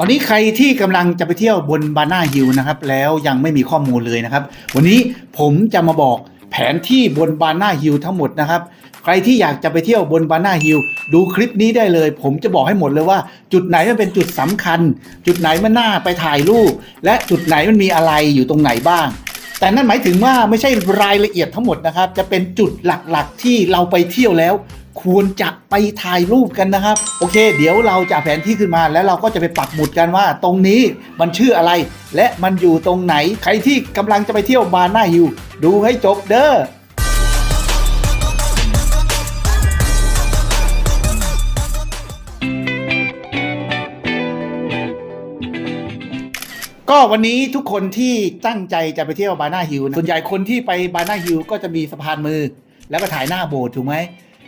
ตอนนี้ใครที่กำลังจะไปเที่ยวบนบานาฮิลนะครับ แล้วยังไม่มีข้อมูลเลยนะครับ วันนี้ผมจะมาบอกแผนที่บนบานาฮิลทั้งหมดนะครับ ใครที่อยากจะไปเที่ยวบนบานาฮิลดูคลิปนี้ได้เลย ผมจะบอกให้หมดเลยว่า จุดไหนมันเป็นจุดสำคัญ จุดไหนมันน่าไปถ่ายรูป และจุดไหนมันมีอะไรอยู่ตรงไหนบ้าง แต่นั่นหมายถึงว่าไม่ใช่รายละเอียดทั้งหมดนะครับ จะเป็นจุดหลักๆ ที่เราไปเที่ยวแล้ว ควรจะไปถ่ายรูปกันนะครับ โอเค เดี๋ยวเราจะแผนที่ขึ้นมาแล้วเราก็จะไปปักหมุดกันว่า ตรงนี้มันชื่ออะไร และมันอยู่ตรงไหนใครที่กำลังจะไปเที่ยวบาร์น่าฮิลดูให้จบเด้อก็วันนี้ทุกคนที่ตั้งใจจะไปเที่ยวบาร์นาฮิลส่วนใหญ่คนที่ไปบาร์นาฮิลก็จะมีสะพานมือ แล้วก็ถ่ายหน้าโบสถ์ถูกไหม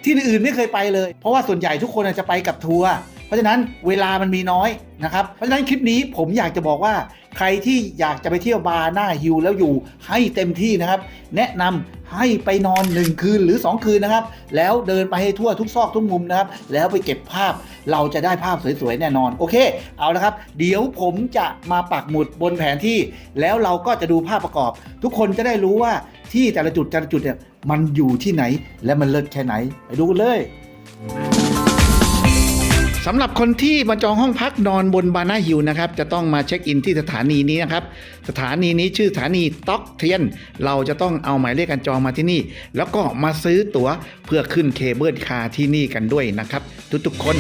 ที่อื่นไม่เคยไปเลย เพราะว่าส่วนใหญ่ทุกคนจะไปกับทัวร์เพราะฉะนั้นเวลามันมีน้อยนะครับเพราะฉะนั้นคลิปนี้ผมอยากจะบอกว่า ใครที่อยากจะไปเที่ยวบาร์หน้าฮิลแล้วอยู่ให้เต็มที่นะครับ แนะนำให้ไปนอน 1 คืนหรือ 2 คืนนะครับ แล้วเดินไปให้ทั่วทุกซอกทุกมุมนะครับ แล้วไปเก็บภาพเราจะได้ภาพสวยๆ แน่นอน โอเค เอาละครับ เดี๋ยวผมจะมาปักหมุดบนแผนที่ แล้วเราก็จะดูภาพประกอบ ทุกคนจะได้รู้ว่าที่แต่ละจุดแต่ละจุดเนี่ย มันอยู่ที่ไหนและมันเลิศแค่ไหน ไปดูกันเลยสำหรับคนที่มาจองห้องพักนอนบนบานาฮิลนะครับ จะต้องมาเช็คอินที่สถานีนี้นะครับ สถานีนี้ชื่อสถานีต็อกเทียน เราจะต้องเอาหมายเลขการจองมาที่นี่ แล้วก็มาซื้อตั๋วเพื่อขึ้นเคเบิลคาร์ที่นี่กันด้วยนะครับ ทุกๆคน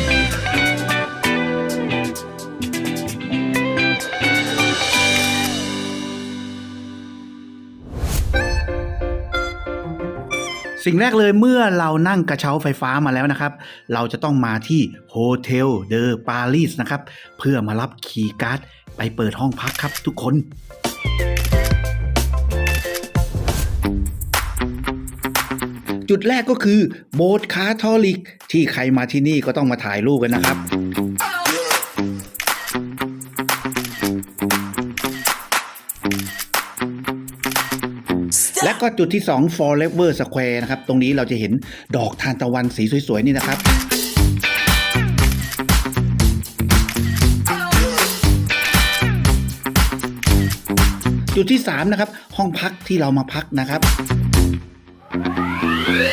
สิ่งแรกเลยเมื่อเรานั่งกระเช้าไฟฟ้ามาแล้วนะครับ เราจะต้องมาที่โฮเทลเดอปารีสนะครับ เพื่อมารับคีย์การ์ดไปเปิดห้องพักครับทุกคนจุดแรกก็คือโบสถ์คาทอลิก ที่ใครมาที่นี่ก็ต้องมาถ่ายรูปกันนะครับ ก็จุดที่ 2 Forever Square นะครับ ตรงนี้เราจะเห็นดอกทานตะวันสีสวยๆ นี่นะครับจุดที่ 3 นะครับ ห้องพักที่เรามาพักนะครับ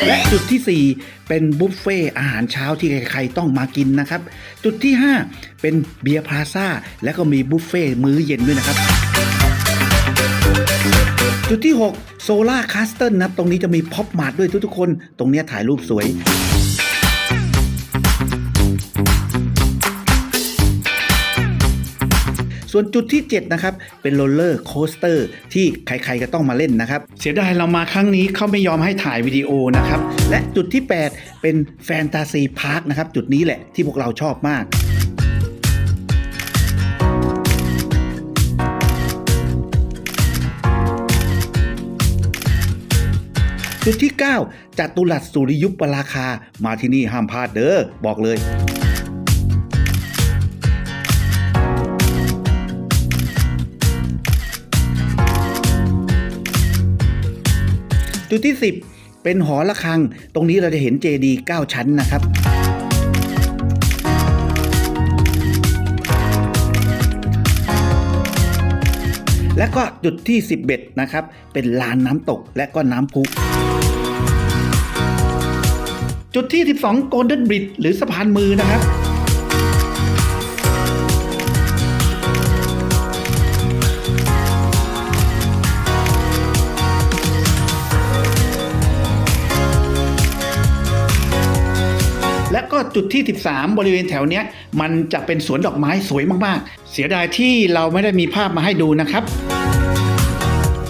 และจุดทีสี่4 เป็นบุฟเฟ่อาหารเช้าที่ใครๆต้องมากินนะครับ จุดที่ 5 เป็นเบียร์พลาซ่า และก็มีบุฟเฟ่มื้อเย็นด้วยนะครับ จุดที่ 6 โซล่าคาสเติลนะครับ ตรงนี้จะมีพ็อปมาร์ทด้วยทุกๆคน ตรงนี้ถ่ายรูปสวย ส่วนจุดที่ 7 นะครับ เป็นโรลเลอร์โคสเตอร์ที่ใครๆก็ต้องมาเล่นนะครับ เสียดายเรามาครั้งนี้เขาไม่ยอมให้ถ่ายวิดีโอนะครับ และจุดที่ 8 เป็นแฟนตาซีพาร์คนะครับ จุดนี้แหละที่พวกเราชอบมาก จุดที่ 9จัตุรัสสุริยุปราคา มาที่นี่ห้ามพลาดเด้อบอกเลยจุดที่ 10 เป็นหอระฆัง ตรงนี้เราจะเห็นเจดีย์9ชั้นนะครับ และก็จุดที่ 11 นะครับ เป็นลานน้ำตกและก็น้ำพุจุดที่ 12 Golden Bridge หรือสะพานมือนะครับ จุดที่ 13 บริเวณแถวเนี้ยมันจะเป็นสวนดอกไม้สวยมากๆ เสียดายที่เราไม่ได้มีภาพมาให้ดูนะครับ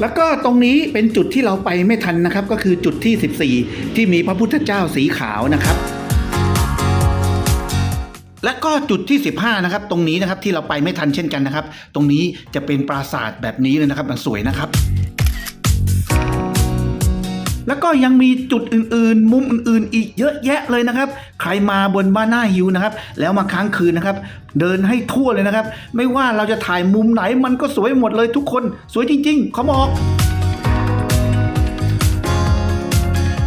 แล้วก็ตรงนี้เป็นจุดที่เราไปไม่ทันนะครับ ก็คือจุดที่ 14 ที่มีพระพุทธเจ้าสีขาวนะครับ และก็จุดที่ 15 นะครับ ตรงนี้นะครับที่เราไปไม่ทันเช่นกันนะครับ ตรงนี้จะเป็นปราสาทแบบนี้เลยนะครับมันสวยนะครับ แล้วก็ยังมีจุดอื่นๆ มุมอื่นๆ อีกเยอะแยะเลยนะครับ ใครมาบนบ้านหน้าฮิวนะครับ แล้วมาค้างคืนนะครับ เดินให้ทั่วเลยนะครับ ไม่ว่าเราจะถ่ายมุมไหนมันก็สวยหมดเลยทุกคน สวยจริงๆ ขอบอก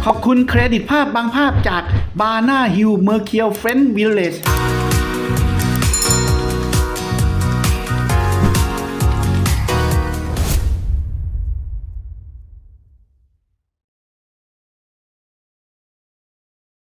ขอบคุณเครดิตภาพบางภาพจากบา n าฮิลเมอร์เคียวเฟรนด์วิลเลจ